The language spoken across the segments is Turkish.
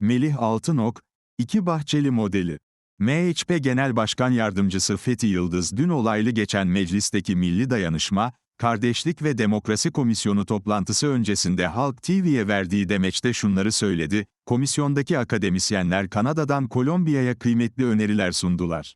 Melih Altınok, iki Bahçeli modeli. MHP Genel Başkan Yardımcısı Fethi Yıldız dün olaylı geçen meclisteki Milli Dayanışma, Kardeşlik ve Demokrasi Komisyonu toplantısı öncesinde Halk TV'ye verdiği demeçte şunları söyledi, komisyondaki akademisyenler Kanada'dan Kolombiya'ya kıymetli öneriler sundular.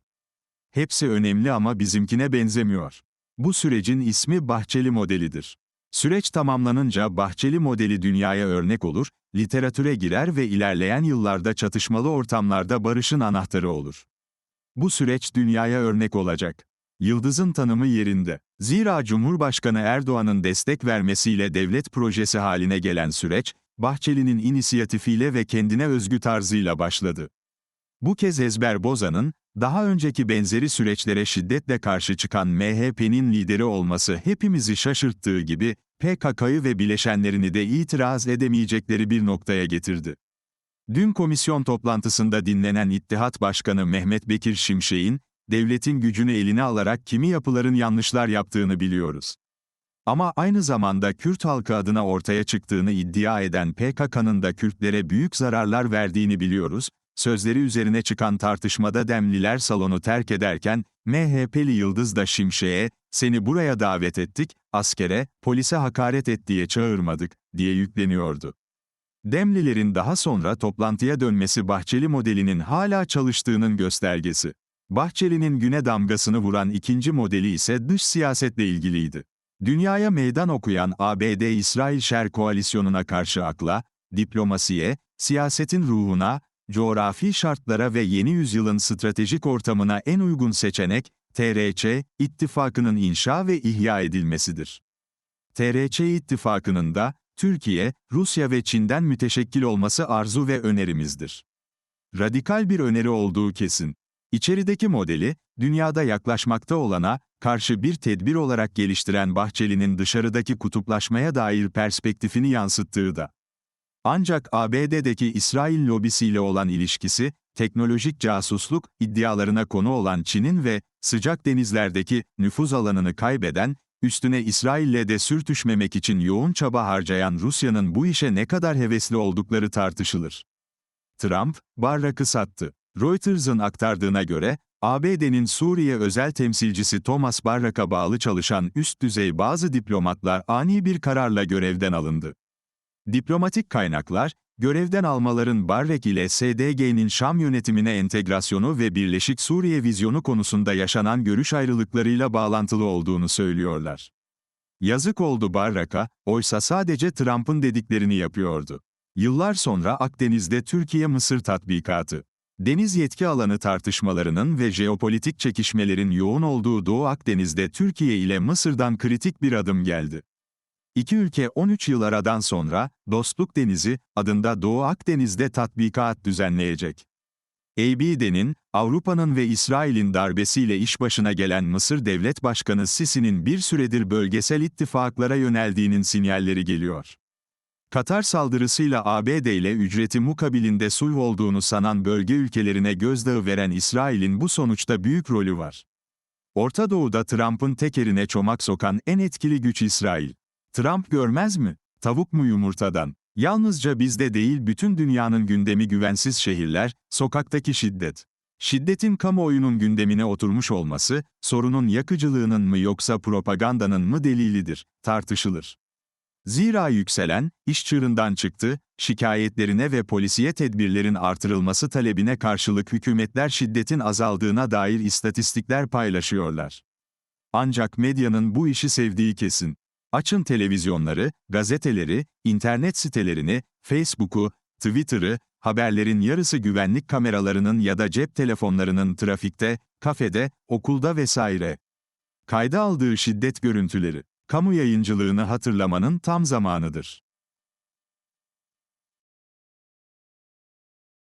Hepsi önemli ama bizimkine benzemiyor. Bu sürecin ismi Bahçeli modelidir. Süreç tamamlanınca Bahçeli modeli dünyaya örnek olur, literatüre girer ve ilerleyen yıllarda çatışmalı ortamlarda barışın anahtarı olur. Bu süreç dünyaya örnek olacak. Yıldız'ın tanımı yerinde. Zira Cumhurbaşkanı Erdoğan'ın destek vermesiyle devlet projesi haline gelen süreç, Bahçeli'nin inisiyatifiyle ve kendine özgü tarzıyla başladı. Bu kez Ezber Bozan'ın, daha önceki benzeri süreçlere şiddetle karşı çıkan MHP'nin lideri olması hepimizi şaşırttığı gibi, PKK'yı ve bileşenlerini de itiraz edemeyecekleri bir noktaya getirdi. Dün komisyon toplantısında dinlenen İttihat Başkanı Mehmet Bekir Şimşek'in, devletin gücünü eline alarak kimi yapıların yanlışlar yaptığını biliyoruz. Ama aynı zamanda Kürt halkı adına ortaya çıktığını iddia eden PKK'nın da Kürtlere büyük zararlar verdiğini biliyoruz, sözleri üzerine çıkan tartışmada Demliler salonu terk ederken, MHP'li Yıldız da Şimşek'e, seni buraya davet ettik, askere, polise hakaret et diye çağırmadık, diye yükleniyordu. Demlilerin daha sonra toplantıya dönmesi Bahçeli modelinin hala çalıştığının göstergesi. Bahçeli'nin güne damgasını vuran ikinci modeli ise dış siyasetle ilgiliydi. Dünyaya meydan okuyan ABD-İsrail Şer koalisyonuna karşı akla, diplomasiye, siyasetin ruhuna, coğrafi şartlara ve yeni yüzyılın stratejik ortamına en uygun seçenek, TRC, ittifakının inşa ve ihya edilmesidir. TRC ittifakının da, Türkiye, Rusya ve Çin'den müteşekkil olması arzu ve önerimizdir. Radikal bir öneri olduğu kesin. İçerideki modeli, dünyada yaklaşmakta olana, karşı bir tedbir olarak geliştiren Bahçeli'nin dışarıdaki kutuplaşmaya dair perspektifini yansıttığı da. Ancak ABD'deki İsrail lobisiyle olan ilişkisi, teknolojik casusluk iddialarına konu olan Çin'in ve sıcak denizlerdeki nüfuz alanını kaybeden, üstüne İsrail'le de sürtüşmemek için yoğun çaba harcayan Rusya'nın bu işe ne kadar hevesli oldukları tartışılır. Trump, Barrak'ı sattı. Reuters'ın aktardığına göre, ABD'nin Suriye özel temsilcisi Thomas Barrak'a bağlı çalışan üst düzey bazı diplomatlar ani bir kararla görevden alındı. Diplomatik kaynaklar, görevden almaların Barrek ile SDG'nin Şam yönetimine entegrasyonu ve Birleşik Suriye vizyonu konusunda yaşanan görüş ayrılıklarıyla bağlantılı olduğunu söylüyorlar. Yazık oldu Barrak'a, oysa sadece Trump'ın dediklerini yapıyordu. Yıllar sonra Akdeniz'de Türkiye-Mısır tatbikatı. Deniz yetki alanı tartışmalarının ve jeopolitik çekişmelerin yoğun olduğu Doğu Akdeniz'de Türkiye ile Mısır'dan kritik bir adım geldi. İki ülke 13 yıl aradan sonra, Dostluk Denizi, adında Doğu Akdeniz'de tatbikat düzenleyecek. ABD'nin, Avrupa'nın ve İsrail'in darbesiyle iş başına gelen Mısır Devlet Başkanı Sisi'nin bir süredir bölgesel ittifaklara yöneldiğinin sinyalleri geliyor. Katar saldırısıyla ABD ile ücreti mukabilinde sulh olduğunu sanan bölge ülkelerine gözdağı veren İsrail'in bu sonuçta büyük rolü var. Orta Doğu'da Trump'ın tekerine çomak sokan en etkili güç İsrail. Trump görmez mi? Tavuk mu yumurtadan? Yalnızca bizde değil bütün dünyanın gündemi güvensiz şehirler, sokaktaki şiddet. Şiddetin kamuoyunun gündemine oturmuş olması, sorunun yakıcılığının mı yoksa propagandanın mı delilidir, tartışılır. Zira yükselen, iş çığırından çıktı, şikayetlerine ve polisiye tedbirlerin artırılması talebine karşılık hükümetler şiddetin azaldığına dair istatistikler paylaşıyorlar. Ancak medyanın bu işi sevdiği kesin. Açın televizyonları, gazeteleri, internet sitelerini, Facebook'u, Twitter'ı, haberlerin yarısı güvenlik kameralarının ya da cep telefonlarının trafikte, kafede, okulda vesaire. Kayda aldığı şiddet görüntüleri, kamu yayıncılığını hatırlamanın tam zamanıdır.